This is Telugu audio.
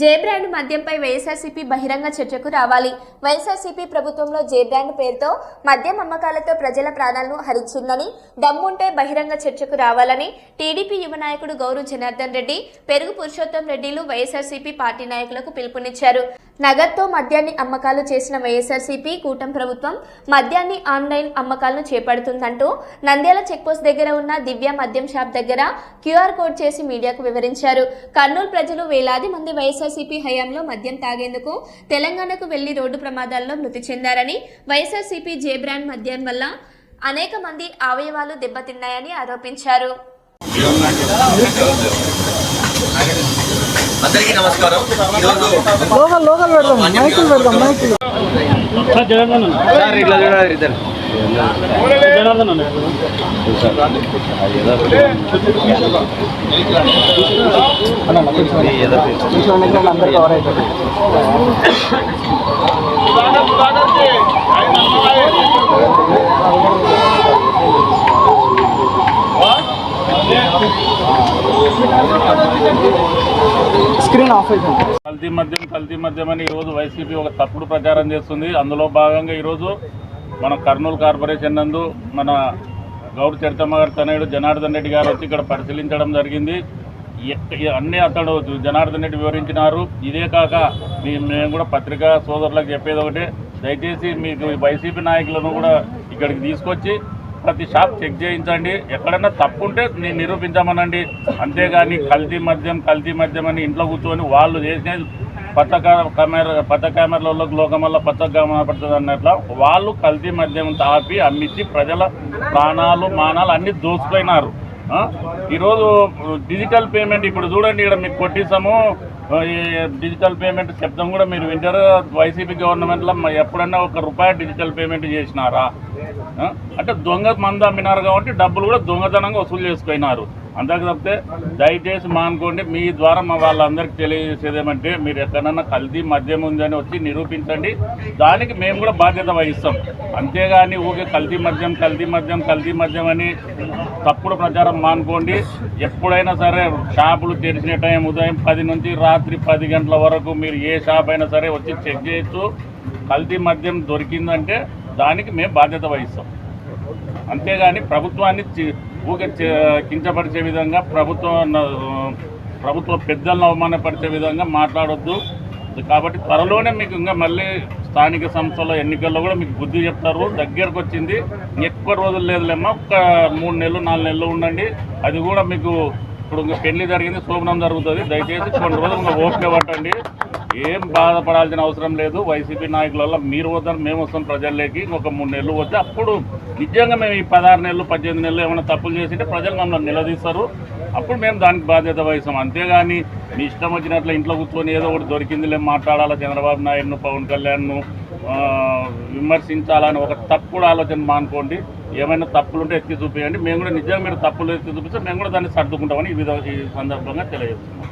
జే బ్రాండ్ మద్యంపై వైఎస్ఆర్సీపీ బహిరంగ చర్చకు రావాలి. వైఎస్ఆర్సీపీ ప్రభుత్వంలో జే బ్రాండ్ పేరుతో మద్యం అమ్మకాలతో ప్రజల ప్రాణాలను హరించిందని దమ్ముంటే బహిరంగ చర్చకు రావాలని టీడీపీ యువ నాయకుడు గౌరు జనార్దన్ రెడ్డి పెరుగు పురుషోత్తం రెడ్డిలు వైఎస్ఆర్సీపీ పార్టీ నాయకులకు పిలుపునిచ్చారు. నగదుతో మద్యాన్ని అమ్మకాలు చేసిన వైఎస్ఆర్సీపీ కూటమి ప్రభుత్వం మద్యాన్ని ఆన్లైన్ అమ్మకాలను చేపడుతుందంటూ నంద్యాల చెక్పోస్ట్ దగ్గర ఉన్న దివ్య మద్యం షాప్ దగ్గర క్యూఆర్ కోడ్ చేసి మీడియాకు వివరించారు. కర్నూలు ప్రజలు వేలాది మంది వైఎస్ఆర్సీపీ హయాంలో మద్యం తాగేందుకు తెలంగాణకు వెళ్ళి రోడ్డు ప్రమాదాల్లో మృతి చెందారని వైఎస్ఆర్సీపీ జే బ్రాండ్ మద్యం వల్ల అనేక మంది అవయవాలు దెబ్బతిన్నాయని ఆరోపించారు. అందరికీ నమస్కారం. ఈరోజు లోకల్ లోకల్ పెడదాం మైకులు పెడదాం మైకులు. సార్ జనార్దన్. సార్ ఇట్లా చూడాలి ఇద్దరు. జనార్దన్ అన్న. అందరూ స్క్రీన్ ఆఫ్ అయిపోయింది. కల్తీ మద్యం కల్తీ మద్యం అని ఈరోజు వైసీపీ ఒక తప్పుడు ప్రచారం చేస్తుంది. అందులో భాగంగా ఈరోజు మన కర్నూలు కార్పొరేషన్ నందు మన గౌరు చరితమ్మ గారు తనయుడు జనార్దన్ రెడ్డి గారు వచ్చి ఇక్కడ పరిశీలించడం జరిగింది. అన్నీ అతడు జనార్దన్ రెడ్డి వివరించినారు. ఇదే కాక మీ- మేము కూడా పత్రికా సోదరులకు చెప్పేది ఒకటే. దయచేసి మీకు వైసీపీ నాయకులను కూడా ఇక్కడికి తీసుకొచ్చి ప్రతి షాప్ చెక్ చేయించండి. ఎక్కడన్నా తప్పు ఉంటే నేను నిరూపించమనండి. అంతేగాని కల్తీ మద్యం కల్తీ మద్యం అని ఇంట్లో కూర్చొని వాళ్ళు చేసిన పచ్చ కెమెరా పచ్చ కెమెరాలలో లోకమల్ల వల్ల పచ్చ కనపడుతుంది అన్నట్ల వాళ్ళు కల్తీ మద్యం తాపి అమ్మించి ప్రజల ప్రాణాలు మానాలు అన్ని దోచుకుపోయినారు. ఈరోజు డిజిటల్ పేమెంట్ ఇప్పుడు చూడండి ఇక్కడ మీకు కొట్టిస్తాము ఈ డిజిటల్ పేమెంట్ శబ్దం కూడా మీరు వింటారు? వైసీపీ గవర్నమెంట్లో ఎప్పుడన్నా ఒక రూపాయి డిజిటల్ పేమెంట్ చేసినారా? అంటే దొంగ మంద అమ్మినారు కాబట్టి డబ్బులు కూడా దొంగతనంగా వసూలు చేసుకున్నారు అంతకు తప్పితే దయచేసి మానుకోండి. మీ ద్వారా మా వాళ్ళందరికీ తెలియజేసేది ఏమంటే మీరు ఎక్కడన్నా కల్తీ మద్యం ఉందని వచ్చి నిరూపించండి. దానికి మేము కూడా బాధ్యత వహిస్తాం. అంతేగాని ఊకే కల్తీ మద్యం కల్తీ మద్యం కల్తీ మద్యం అని తప్పుడు ప్రచారం మానుకోండి. ఎప్పుడైనా సరే షాపులు తెరిచిన టైం ఉదయం పది నుంచి రాత్రి పది గంటల వరకు మీరు ఏ షాప్ అయినా సరే వచ్చి చెక్ చేయొచ్చు. కల్తీ మద్యం దొరికిందంటే దానికి మేము బాధ్యత వహిస్తాం. అంతేగాని ప్రభుత్వాన్ని ఊకే కించపరిచే విధంగా ప్రభుత్వం ప్రభుత్వ పెద్దలను అవమానపరిచే విధంగా మాట్లాడొద్దు. కాబట్టి త్వరలోనే మీకు ఇంకా మళ్ళీ స్థానిక సంస్థల ఎన్నికల్లో కూడా మీకు బుద్ధి చెప్తారు. దగ్గరకు వచ్చింది. ఎక్కువ రోజులు లేదులేమ్మా. ఒక మూడు నెలలు నాలుగు నెలలు ఉండండి. అది కూడా మీకు ఇప్పుడు ఇంకా పెళ్ళి జరిగింది శోభనం జరుగుతుంది. దయచేసి కొన్ని రోజులు ఇంకా ఓపిక పట్టండి. ఏం బాధపడాల్సిన అవసరం లేదు. వైసీపీ నాయకుల మీరు వద్దని మేము వస్తాం ప్రజల్లోకి. ఇంకొక మూడు నెలలు వస్తే అప్పుడు నిజంగా మేము ఈ పదహారు నెలలు పద్దెనిమిది నెలలు ఏమైనా తప్పులు చేసింటే ప్రజలు మమ్మల్ని నిలదీస్తారు. అప్పుడు మేము దానికి బాధ్యత వహిస్తాం. అంతేగాని మీ ఇష్టం వచ్చినట్లు ఇంట్లో కూర్చొని ఏదో ఒకటి దొరికిందిలే మాట్లాడాలా చంద్రబాబు నాయుడును పవన్ కళ్యాణ్ను విమర్శించాలని ఒక తప్పుడు ఆలోచన మానుకోండి. ఏమైనా తప్పులుంటే ఎత్తి చూపించండి మేము కూడా నిజంగా మీరు తప్పులు ఎత్తి చూపిస్తే మేము కూడా దాన్ని సర్దుకుంటామని ఈ విధ ఈ సందర్భంగా తెలియజేస్తున్నాం.